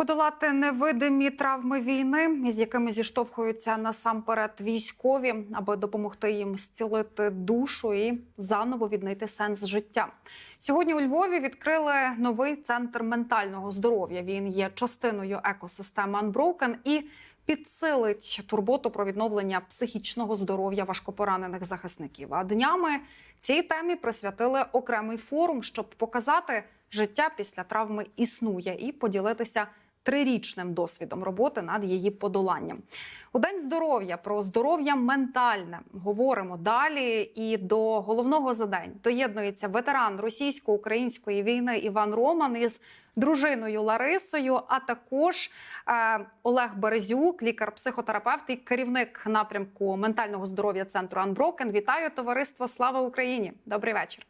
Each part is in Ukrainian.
Подолати невидимі травми війни, з якими зіштовхуються насамперед військові, аби допомогти їм зцілити душу і заново віднайти сенс життя. Сьогодні у Львові відкрили новий центр ментального здоров'я. Він є частиною екосистеми Unbroken і підсилить турботу про відновлення психічного здоров'я важкопоранених захисників. А днями цій темі присвятили окремий форум, щоб показати, життя після травми існує, і поділитися трирічним досвідом роботи над її подоланням. У день здоров'я про здоров'я ментальне говоримо далі. І до головного за день доєднується ветеран російсько-української війни Іван Роман із дружиною Ларисою, а також е, Олег Березюк, лікар-психотерапевт і керівник напрямку ментального здоров'я центру Unbroken. Вітаю товариство! Слава Україні! Добрий вечір.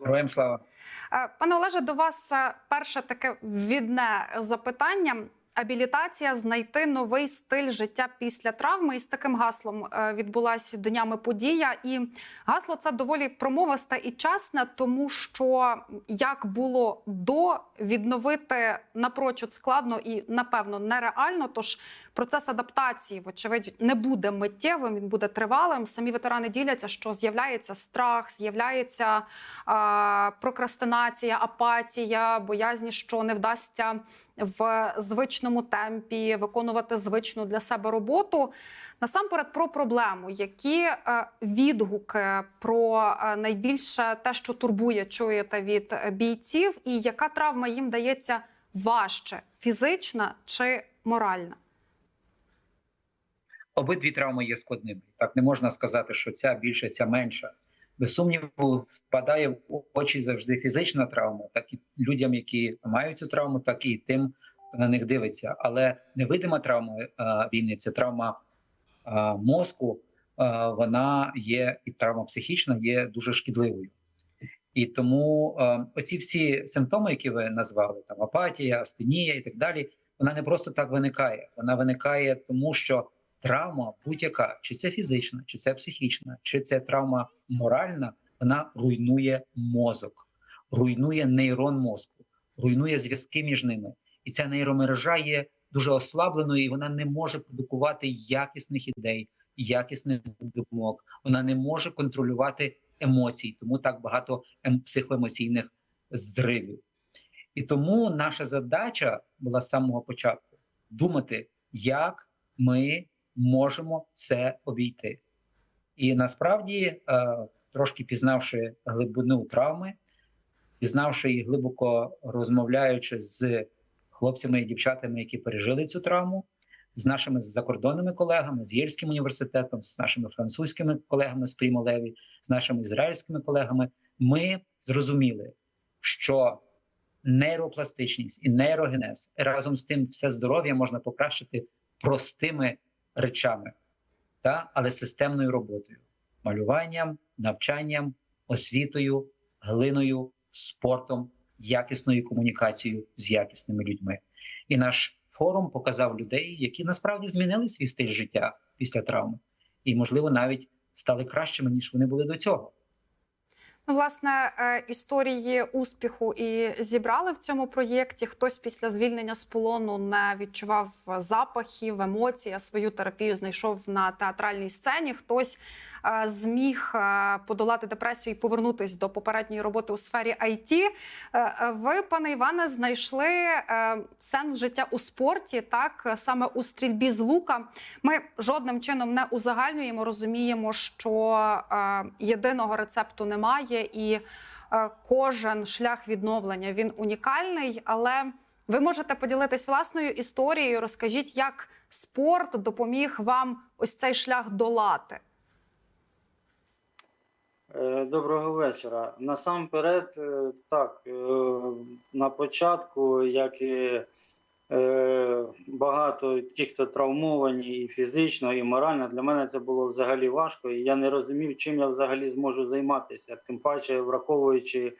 Героям слава. Е, Пане Олеже, до вас е, перше таке відне запитання. Абілітація знайти новий стиль життя після травми. І з таким гаслом е, відбулася днями подія. І гасло це доволі промовисте і чесне, тому що як було до відновити напрочуд складно і напевно нереально. Тож процес адаптації, вочевидь, не буде миттєвим, він буде тривалим. Самі ветерани діляться, що з'являється страх, з'являється а, прокрастинація, апатія, боязні, що не вдасться в звичному темпі виконувати звичну для себе роботу. Насамперед про проблему, які е, відгуки про е, найбільше те, що турбує, чуєте від е, бійців, і яка травма їм дається важче фізична чи моральна? Обидві травми є складними. Так не можна сказати, що ця більше, ця менша. Без сумніву, впадає в очі завжди фізична травма, так і людям, які мають цю травму, так і тим, хто на них дивиться. Але невидима травма а, війни це травма а, мозку, а, вона є і травма психічна є дуже шкідливою. І тому а, оці всі симптоми, які ви назвали, там апатія, астенія і так далі, вона не просто так виникає. Вона виникає тому, що травма будь-яка, чи це фізична, чи це психічна, чи це травма моральна, вона руйнує мозок, руйнує нейрон мозку, руйнує зв'язки між ними. І ця нейромережа є дуже ослабленою, і вона не може продукувати якісних ідей, якісних думок. Вона не може контролювати емоцій, тому так багато ем- психоемоційних зривів. І тому наша задача була з самого початку думати, як ми можемо це обійти. І насправді, е, трошки пізнавши глибину травми, пізнавши і глибоко розмовляючи з хлопцями і дівчатами, які пережили цю травму, з нашими закордонними колегами, з Єльським університетом, з нашими французькими колегами з Прімолеві, з нашими ізраїльськими колегами, ми зрозуміли, що нейропластичність і нейрогенез разом з тим, все здоров'я можна покращити простими речами, та, але системною роботою, малюванням, навчанням, освітою, глиною, спортом, якісною комунікацією з якісними людьми. І наш форум показав людей, які насправді змінили свій стиль життя після травми, і, можливо, навіть стали кращими ніж вони були до цього. Власне, е, історії успіху і зібрали в цьому проєкті. Хтось після звільнення з полону не відчував запахів, емоцій, а свою терапію знайшов на театральній сцені. Хтось е, зміг е, подолати депресію і повернутись до попередньої роботи у сфері IT. Ви, пане Іване, знайшли сенс життя у спорті, так саме у стрільбі з лука. Ми жодним чином не узагальнюємо, розуміємо, що єдиного рецепту немає, і е, кожен шлях відновлення він унікальний. Але ви можете поділитись власною історією. Розкажіть, як спорт допоміг вам ось цей шлях долати. Е, Доброго вечора. Насамперед, е, так, на початку, як і багато тих, хто травмовані і фізично, і морально, для мене це було взагалі важко. І я не розумів, чим я взагалі зможу займатися, тим паче враховуючи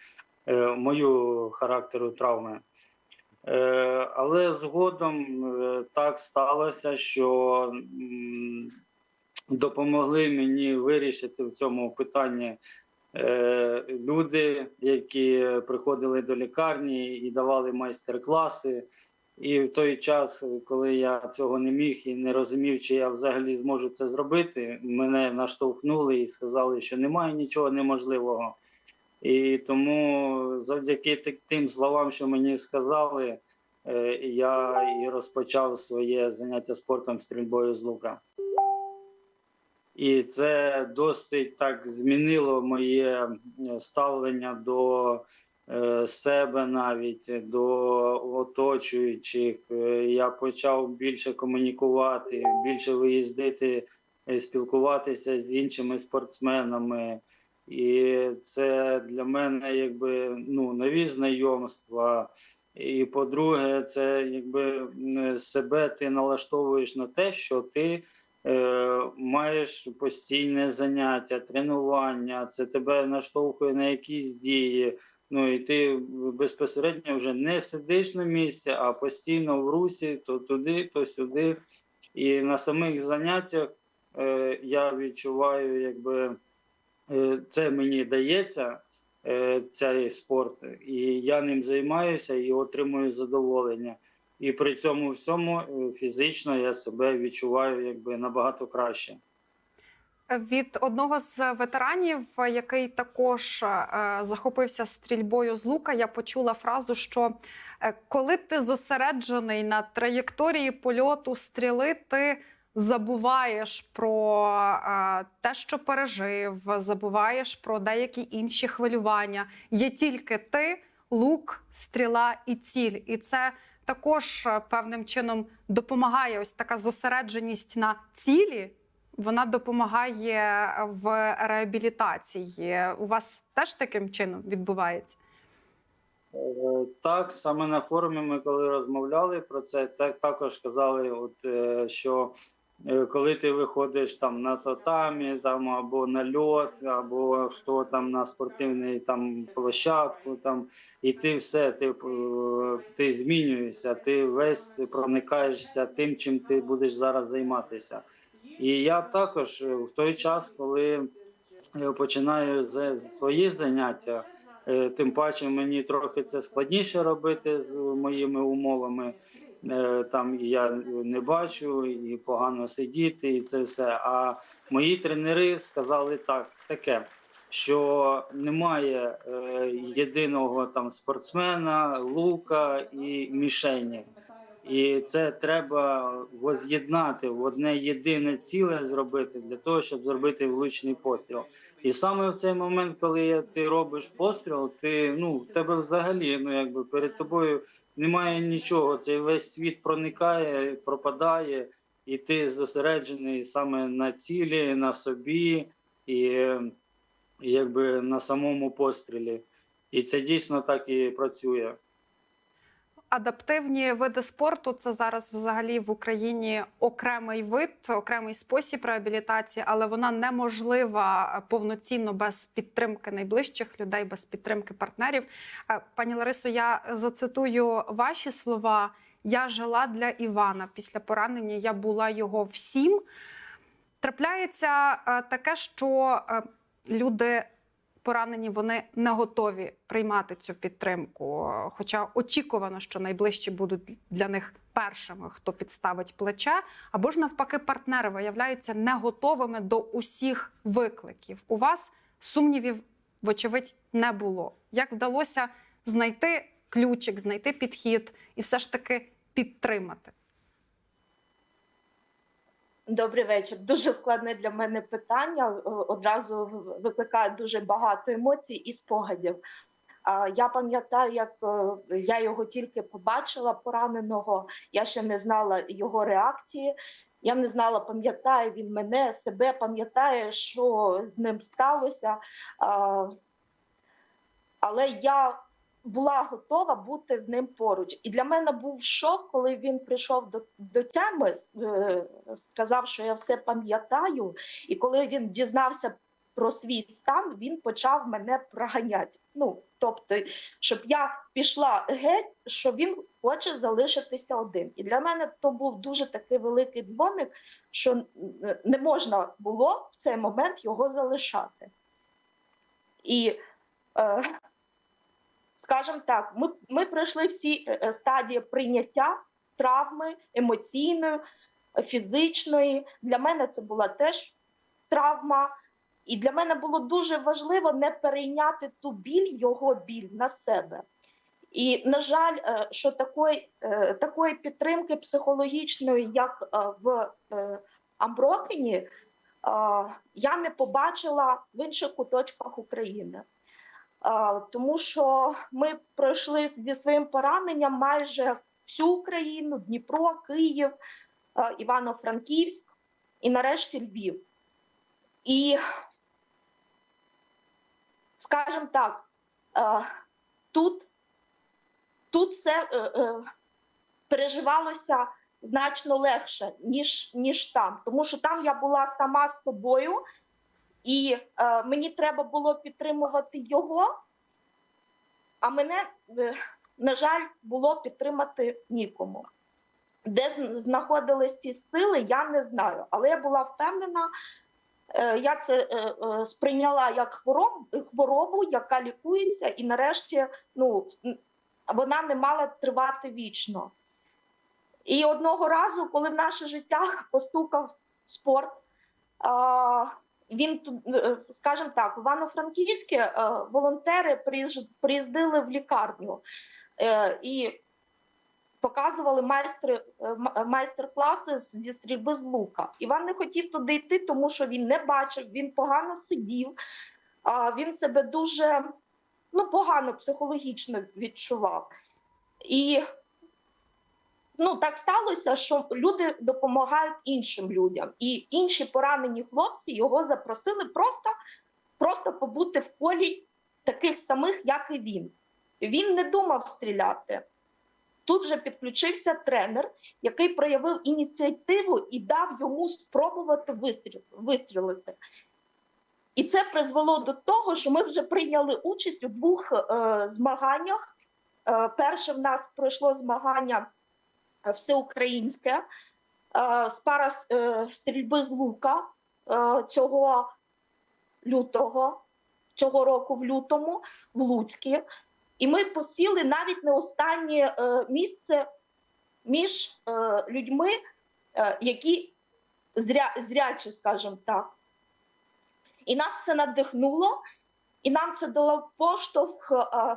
е, мою характеру травми. Е, але згодом е, так сталося, що допомогли мені вирішити в цьому питанні е, люди, які приходили до лікарні і давали майстер-класи, І в той час, коли я цього не міг і не розумів, чи я взагалі зможу це зробити, мене наштовхнули і сказали, що немає нічого неможливого. І тому завдяки тим словам, що мені сказали, е, я і розпочав своє заняття спортом стрільбою з лука. І це досить так змінило моє е, ставлення до себе навіть до оточуючих. Е, Я почав більше комунікувати, більше виїздити, е, спілкуватися з іншими спортсменами. І це для мене якби ну нові знайомства. І по-друге, це якби себе ти налаштовуєш на те, що ти е, маєш постійне заняття, тренування, це тебе наштовхує на якісь дії. Ну і ти безпосередньо вже не сидиш на місці, а постійно в русі, то туди, то сюди. І на самих заняттях е, я відчуваю, якби е, це мені дається, е, цей спорт, і я ним займаюся і отримую задоволення. І при цьому всьому е, фізично я себе відчуваю якби набагато краще. Від одного з ветеранів, який також е, захопився стрільбою з лука, я почула фразу, що е, коли ти зосереджений на траєкторії польоту стріли, ти забуваєш про е, те, що пережив, забуваєш про деякі інші хвилювання. Є тільки ти, лук, стріла і ціль. І це також певним чином допомагає ось така зосередженість на цілі вона допомагає в реабілітації. У вас теж таким чином відбувається? Е, Так, саме на форумі ми коли розмовляли про це, так також казали, от е, що е, коли ти виходиш там на татамі, там або на льот, або хто там на спортивний там площадку, там і ти все, ти, е, ти змінюєшся, ти весь проникаєшся тим, чим ти будеш зараз займатися. І я також е, в той час, коли я починаю свої заняття. Е, Тим паче мені трохи це складніше робити з моїми умовами. Е, Там я не бачу і погано сидіти, і це все. А мої тренери сказали так, таке, що немає е, єдиного там спортсмена, лука і мішені. І це треба воз'єднати в одне єдине ціле зробити для того, щоб зробити влучний постріл. І саме в цей момент, коли ти робиш постріл, ти ну в тебе взагалі ну якби перед тобою немає нічого. Цей весь світ проникає, пропадає, і ти зосереджений саме на цілі, на собі і якби на самому пострілі. І це дійсно так і працює. Адаптивні види спорту це зараз взагалі в Україні окремий вид, окремий спосіб реабілітації, але вона неможлива повноцінно без підтримки найближчих людей, без підтримки партнерів. Е, Пані Ларисо, я зацитую ваші слова. Я жила для Івана після поранення. Я була його всім. Трапляється е, таке, що е, люди поранені, вони не готові приймати цю підтримку. Хоча очікувано, що найближчі будуть для них першими, хто підставить плече, або ж навпаки, партнери виявляються не готовими до усіх викликів. У вас сумнівів, вочевидь, не було. Як вдалося знайти ключик, знайти підхід і все ж таки підтримати? Добрий вечір. Дуже складне для мене питання. Е, Одразу викликає дуже багато емоцій і спогадів. Я пам'ятаю, як е, я його тільки побачила пораненого. Я ще не знала його реакції. Я не знала, пам'ятає він мене, себе, пам'ятає, що з ним сталося. Але я була готова бути з ним поруч. І для мене був шок, коли він прийшов до, до тями, е, сказав, що я все пам'ятаю. І коли він дізнався про свій стан, він почав мене проганяти. Ну, тобто, щоб я пішла геть, що він хоче залишитися один. І для мене то був дуже такий великий дзвоник, що не можна було в цей момент його залишати. І е, скажімо так, ми, ми пройшли всі е, е, стадії прийняття травми емоційної, фізичної. Для мене це була теж травма. І для мене було дуже важливо не перейняти ту біль, його біль на себе. І, на жаль, е, що такої, такої підтримки психологічної, як в Амброкені, я не побачила в інших куточках України. Тому що ми пройшли зі своїм пораненням майже всю Україну, Дніпро, Київ, Івано-Франківськ і нарешті Львів. І, скажімо так, тут, тут все е, е, переживалося значно легше, ніж, ніж там. Тому що там я була сама з собою, і е, мені треба було підтримувати його, а мене, е, на жаль, було підтримати нікому. Де знаходились ці сили, я не знаю. Але я була впевнена, е, я це е, е, сприйняла як хворобу, хворобу, яка лікується, і нарешті ну, вона не мала тривати вічно. І одного разу, коли в наше життя постукав спорт, а, він тут, е, скажімо так, в Івано-Франківське е, волонтери приїздили в лікарню е, і показували майстри, е, майстер-класи зі стрільби з лука. Іван не хотів туди йти, тому що він не бачив, він погано сидів, він себе дуже ну, погано психологічно відчував. І ну, так сталося, що люди допомагають іншим людям. І інші поранені хлопці його запросили просто, просто побути в полі таких самих, як і він. Він не думав стріляти. Тут же підключився тренер, який проявив ініціативу і дав йому спробувати вистрілити. І це призвело до того, що ми вже прийняли участь у двох е, змаганнях. Е, перше в нас пройшло змагання всеукраїнське е, з пара е, стрільби з лука е, цього лютого, цього року в лютому в Луцькі. І ми посіли навіть не останнє е, місце між е, людьми, е, які зря, зрячі, скажімо так. І нас це надихнуло, і нам це дало поштовх, е,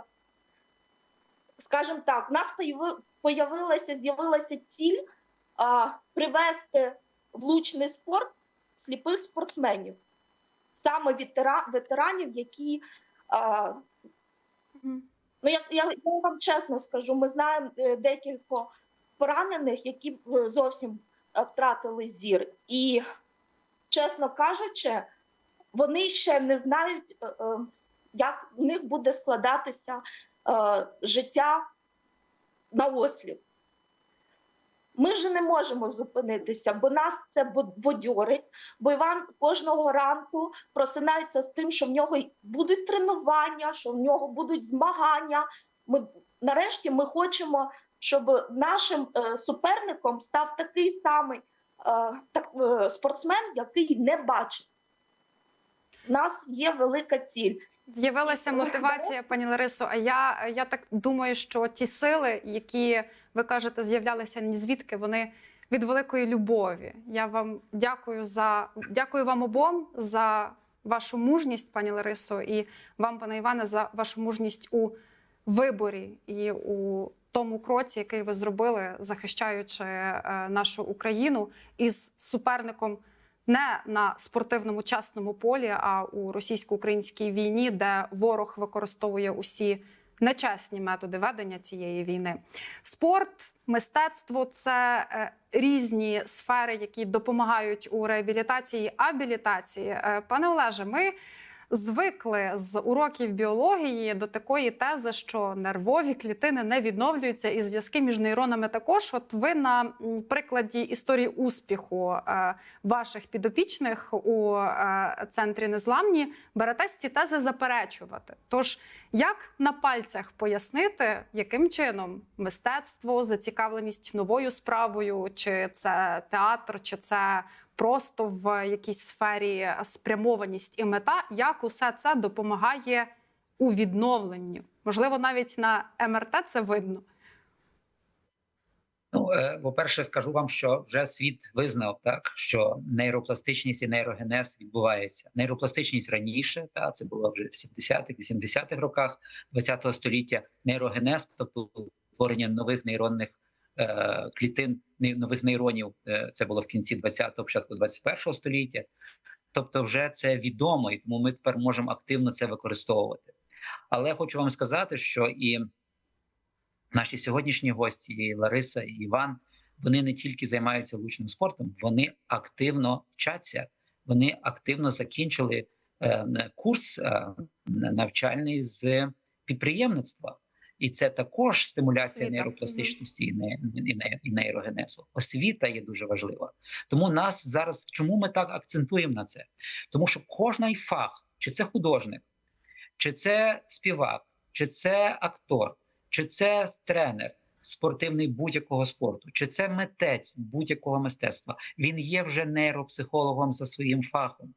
скажімо так, в нас появи- появилася, з'явилася ціль е, привести в лучний спорт сліпих спортсменів, саме ветера, ветеранів, які. Мгм. Ну, я, я, я вам чесно скажу, ми знаємо е, декілька поранених, які е, зовсім е, втратили зір. І, чесно кажучи, вони ще не знають, як в них буде складатися життя на осліп. Ми вже не можемо зупинитися, бо нас це бодьорить. Бо Іван кожного ранку просинається з тим, що в нього будуть тренування, що в нього будуть змагання. Ми нарешті ми хочемо, щоб нашим е, суперником став такий самий е, так, е, спортсмен, який не бачить. У нас є велика ціль. З'явилася мотивація, пані Ларисо. А я, я так думаю, що ті сили, які ви кажете, з'являлися ні звідки, вони від великої любові. Я вам дякую за дякую вам обом за вашу мужність, пані Ларисо, і вам, пане Іване, за вашу мужність у виборі і у тому кроці, який ви зробили, захищаючи е, нашу Україну із суперником не на спортивному чесному полі, а у російсько-українській війні, де ворог використовує усі нечесні методи ведення цієї війни. Спорт, мистецтво це е, різні сфери, які допомагають у реабілітації абілітації. Е, Пане Олеже, ми звикли з уроків біології до такої тези, що нервові клітини не відновлюються, і зв'язки між нейронами також. От ви на прикладі історії успіху е, ваших підопічних у е, центрі незламні беретесь ці тези заперечувати. Тож як на пальцях пояснити, яким чином мистецтво, зацікавленість новою справою, чи це театр, чи це просто в якійсь сфері спрямованість і мета, як усе це допомагає у відновленню? Можливо, навіть на МРТ це видно. Ну, е, по-перше, скажу вам, що вже світ визнав так, що нейропластичність і нейрогенез відбувається. Нейропластичність раніше, та це було вже в 70-х, 80-х роках ХХ століття. Нейрогенез, тобто утворення нових нейронних е, клітин, не- нових нейронів, е, це було в кінці 20-го, початку 21-го століття. Тобто, вже це відомо, і тому ми тепер можемо активно це використовувати. Але хочу вам сказати, що і наші сьогоднішні гості, і Лариса і Іван, вони не тільки займаються лучним спортом, вони активно вчаться, вони активно закінчили е, курс е, навчальний з підприємництва. І це також стимуляція Освіта. нейропластичності і, не, і, не, і нейрогенезу. Освіта є дуже важлива. Тому нас зараз чому ми так акцентуємо на це? Тому що кожний фах, чи це художник, чи це співак, чи це актор, чи це тренер спортивний будь-якого спорту, чи це митець будь-якого мистецтва, він є вже нейропсихологом за своїм фахом.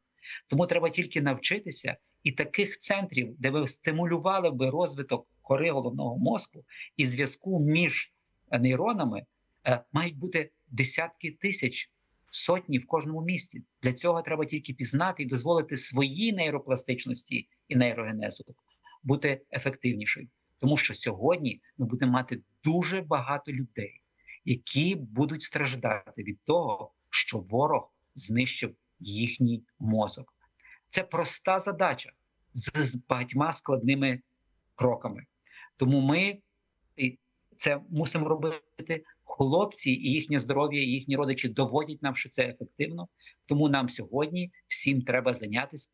Тому треба тільки навчитися і таких центрів, де ви стимулювали би розвиток кори головного мозку і зв'язку між е, нейронами, е, мають бути десятки тисяч, сотні в кожному місті. Для цього треба тільки пізнати і дозволити своїй нейропластичності і нейрогенезу бути ефективнішою. Тому що сьогодні ми будемо мати дуже багато людей, які будуть страждати від того, що ворог знищив їхній мозок. Це проста задача з, багатьма складними кроками. Тому ми це мусимо робити. Хлопці і їхнє здоров'я, і їхні родичі доводять нам, що це ефективно. Тому нам сьогодні всім треба зайнятися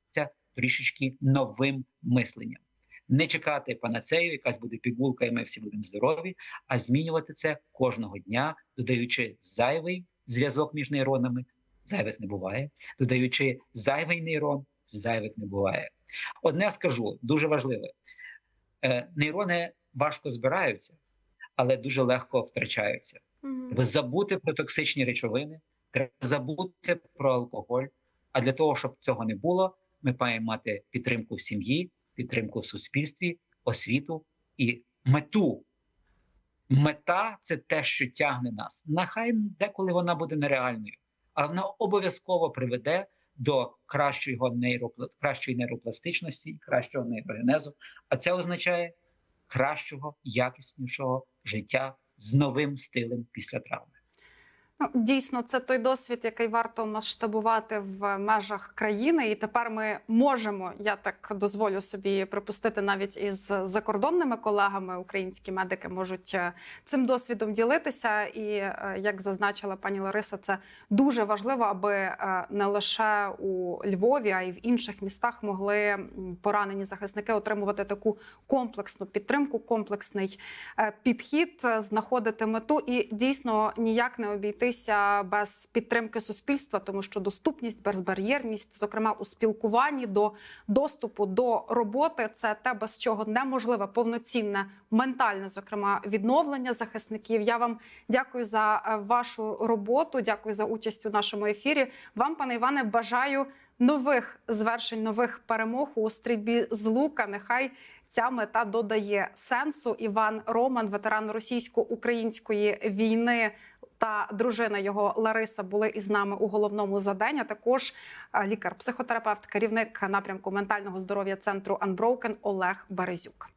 трішечки новим мисленням. Не чекати панацею, якась буде пігулка, і ми всі будемо здорові, а змінювати це кожного дня, додаючи зайвий зв'язок між нейронами, зайвих не буває, додаючи зайвий нейрон, зайвих не буває. Одне скажу дуже важливе: Е, нейрони важко збираються, але дуже легко втрачаються. Мгм. Забути про токсичні речовини, треба забути про алкоголь. А для того, щоб цього не було, ми маємо мати підтримку в сім'ї, підтримку в суспільстві, освіту і мету. Мета це те, що тягне нас. Нехай деколи вона буде нереальною, але вона обов'язково приведе до кращої нейропла... кращої нейропластичності, кращого нейрогенезу. А це означає кращого, якіснішого життя з новим стилем після травми. Ну, дійсно, це той досвід, який варто масштабувати в межах країни. І тепер ми можемо, я так дозволю собі припустити, навіть із закордонними колегами, українські медики можуть е, цим досвідом ділитися. І е, як зазначила пані Лариса, це дуже важливо, аби е, не лише у Львові, а й в інших містах могли поранені захисники отримувати таку комплексну підтримку, комплексний підхід, знаходити мету і дійсно ніяк не обійтися без підтримки суспільства, тому що доступність, безбар'єрність, зокрема у спілкуванні до доступу до роботи, це те, без чого неможливе повноцінне ментальне, зокрема, відновлення захисників. Я вам дякую за е, вашу роботу. Дякую за участь у нашому ефірі. Вам, пане Іване, бажаю нових звершень, нових перемог у стрільбі з лука. Нехай ця мета додає сенсу. Іван Роман, ветеран російсько-української війни. Та дружина його Лариса були із нами у головному заданні. Також е, лікар-психотерапевт, керівник напрямку ментального здоров'я центру Unbroken Олег Березюк.